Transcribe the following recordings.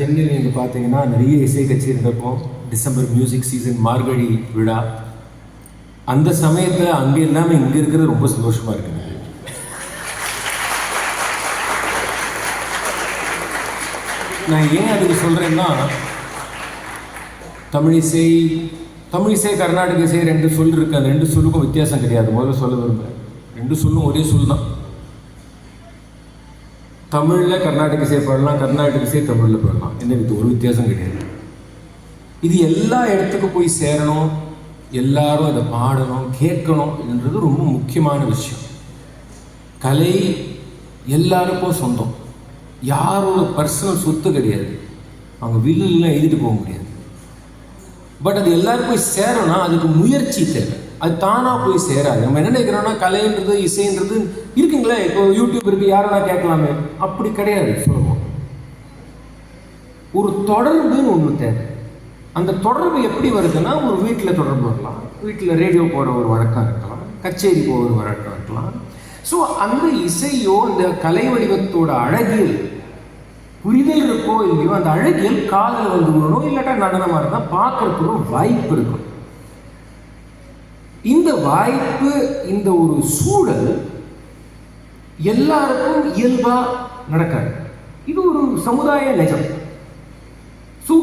சென்னையில் நீங்கள் பார்த்தீங்கன்னா நிறைய இசை கச்சேரி நடக்கும். டிசம்பர் மியூசிக் சீசன் மார்கழி விழா. அந்த சமயத்தில் அங்கே இல்லாமல் இங்கே இருக்கிறது ரொம்ப சந்தோஷமாக இருக்குது நான் ஏன் அதுக்கு சொல்கிறேன்னா தமிழிசை தமிழிசை கர்நாடக இசை ரெண்டு சொல் இருக்கு அந்த ரெண்டு சொல்லுக்கும் வித்தியாசம் கிடையாது. முதல்ல சொல்ல விரும்புகிறேன் ரெண்டு சொல்லும் ஒரே சொல் தான் தமிழில் கர்நாடக இசையை பாடலாம் கர்நாடக இசையை தமிழில் பாடலாம். என்ன இது? ஒரு வித்தியாசம் கிடையாது. இது எல்லா இடத்துக்கும் போய் சேரணும் எல்லாரும் அதை பாடணும் கேட்கணும் என்றது ரொம்ப முக்கியமான விஷயம். கலை எல்லாருக்கும் சொந்தம். யாரோட பர்சனல் சொத்து கிடையாது. அவங்க வில்லுலாம் எழுதிட்டு போக முடியாது. பட் அது எல்லாருக்கும் போய் சேரணும்னா அதுக்கு முயற்சி தேவை. அது தானாக போய் சேராது. நம்ம என்ன நினைக்கிறோன்னா கலைன்றது இசைன்றது இருக்குங்களே. இப்போ யூடியூப் இருக்கு யாரெல்லாம் கேட்கலாமே. அப்படி கிடையாது சொல்லுவோம். ஒரு தொடர்புன்னு ஒன்று தேவை. அந்த தொடர்பு எப்படி வருதுன்னா ஒரு வீட்டில் தொடர்பு வரலாம். வீட்டில் ரேடியோ போகிற ஒரு வழக்கம் இருக்கலாம். கச்சேரி போகிற ஒரு வழக்கம் இருக்கலாம். ஸோ அந்த இசையோ இந்த கலை வடிவத்தோட அழகியல் புரிதல் இருக்கோ இல்லையோ அந்த அழகியல் காதில் வந்து விடணும் இல்லாட்டா நடனமாக இருந்தால் பார்க்கறதுக்கு ஒரு வாய்ப்பு இருக்கும். இந்த வாய்ப்பு இந்த ஒரு சூழல் எல்லாருக்கும் இயல்பாக நடக்காது. இது ஒரு சமுதாய நிஜம். ஸோ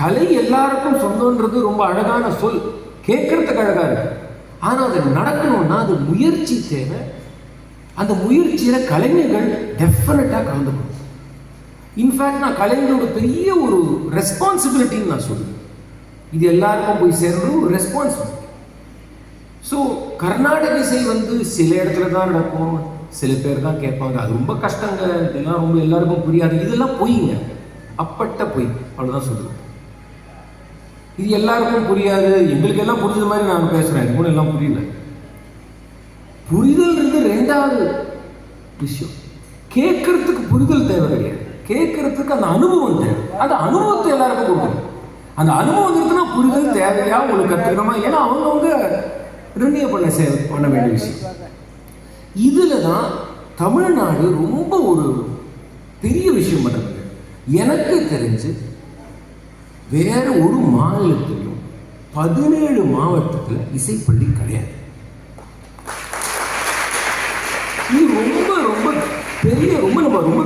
கலை எல்லாருக்கும் சொந்தன்றது ரொம்ப அழகான சொல். கேட்கறதுக்கு அழகாக இருக்கு. ஆனால் அது நடக்கணும்னா அது முயற்சி தேவை. அந்த முயற்சியில் கலைஞர்கள் டெஃபினட்டாக கலந்துக்கணும். இன்ஃபேக்ட் நான் கலைஞரோட பெரிய ஒரு ரெஸ்பான்சிபிலிட்டின்னு நான் சொல்லுவேன் இது எல்லாருக்கும் போய் சேர்றது ஒரு ரெஸ்பான்சிபிலிட்டி ஸோ கர்நாடக இசை வந்து சில இடத்துல தான் நடக்கும். சில பேர் தான் கேட்பாங்க. அது ரொம்ப கஷ்டங்க. இதெல்லாம் ரொம்ப எல்லாருக்கும் புரியாது. இதெல்லாம் பொய்ங்க. அப்பட்ட பொய். அவ்வளோதான் சொல்லுவேன் இது எல்லாருக்கும் புரியாது. எங்களுக்கு எல்லாம் புரிஞ்ச மாதிரி நான் பேசுகிறேன் இது கூட எல்லாம் புரியல. புரிதல் இருந்து ரெண்டாவது விஷயம். கேட்கறதுக்கு புரிதல் தேவை கிடையாது. கேட்கறதுக்கு அந்த அனுபவம் தேவை. அந்த அனுபவத்தை எல்லாருக்கும் கொடுக்கணும் அந்த அனுபவம் இருக்குன்னா புரிதல் தேவையா? உங்களுக்கு கற்றுக்கணுமா ஏன்னா அவங்கவுங்க ரினியூ பண்ண சே பண்ண வேண்டிய விஷயம். இதில் தான் தமிழ்நாடு ரொம்ப ஒரு பெரிய விஷயம் பண்ணுறது எனக்கு தெரிஞ்சு வேற ஒரு மாநிலத்திலும் பதினேழு மாவட்டத்தில் இசைப்பள்ளி கிடையாது. இது ரொம்ப ரொம்ப பெரிய ரொம்ப நம்ம ரொம்ப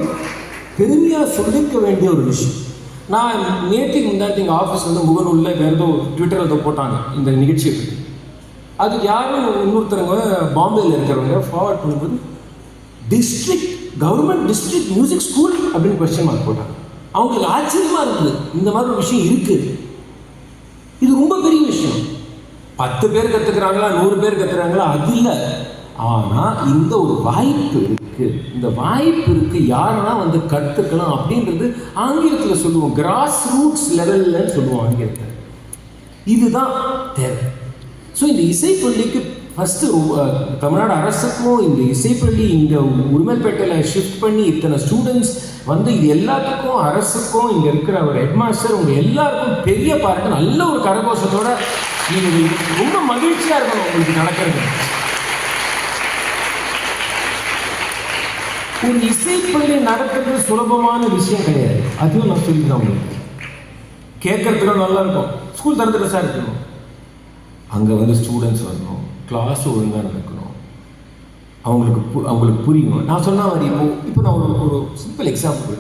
பெருமையாக சொல்லிக்க வேண்டிய ஒரு விஷயம். நான் நேற்றுக்கு முந்தாட்டி எங்கள் ஆஃபீஸ் வந்து முகநூலில் வேறு ஏதோ ட்விட்டரில் ஏதோ போட்டாங்க இந்த நிகழ்ச்சியை அது யாரும் இன்னொருத்தவங்க பாம்பேயில் இருக்கிறவங்க ஃபார்வர்ட் பண்ணும்போது district government district music school அப்படின்னு கொஸ்டின் மார்க் போட்டாங்க. அவங்களுக்கு ஆச்சரியமாக இருக்குது. இந்த மாதிரி ஒரு விஷயம் இருக்குது இது ரொம்ப பெரிய விஷயம். பத்து பேர் கற்றுக்குறாங்களா நூறு பேர் கற்றுக்குறாங்களா அது இல்லை. ஆனால் இந்த ஒரு வாய்ப்பு இருக்குது இந்த வாய்ப்பு இருக்குது யாருன்னா வந்து கற்றுக்கலாம் அப்படின்றது ஆங்கிலத்தில் சொல்லுவோம். கிராஸ் ரூட்ஸ் லெவலில் சொல்லுவோம் ஆங்கிலத்தில். இதுதான் தேவை. ஸோ இந்த இசைப்பள்ளிக்கு ஃபஸ்ட்டு தமிழ்நாடு அரசுக்கும் இந்த இசைப்பள்ளி இங்கே உரிமைப்பேட்டையில் ஷிஃப்ட் பண்ணி இத்தனை ஸ்டூடெண்ட்ஸ் வந்து இது எல்லாத்துக்கும் அரசுக்கும் இங்கே இருக்கிற ஒரு ஹெட்மாஸ்டர் உங்கள் எல்லாருக்கும் பெரிய பாராட்டு நல்ல ஒரு கரகோஷத்தோட நீங்கள் ரொம்ப மகிழ்ச்சியாக இருக்கணும் உங்களுக்கு நடக்கிறது. ஒரு இசைப்பள்ளி நடக்கிறது சுலபமான விஷயம் கிடையாது. அதுவும் நான் சொல்லிக்கிறேன் உங்களுக்கு. கேட்கறதுக்கு நல்லா இருக்கும். ஸ்கூல் திறந்துட்டு சார் இருக்கணும். அங்கே வந்து ஸ்டூடெண்ட்ஸ் வரணும். கிளாஸ் ஒழுங்காக நடக்கணும். அவங்களுக்கு பு அவங்களுக்கு புரியணும். நான் சொன்ன மாதிரி இப்போ இப்போ நான் ஒரு ஒரு சிம்பிள் எக்ஸாம்பிள்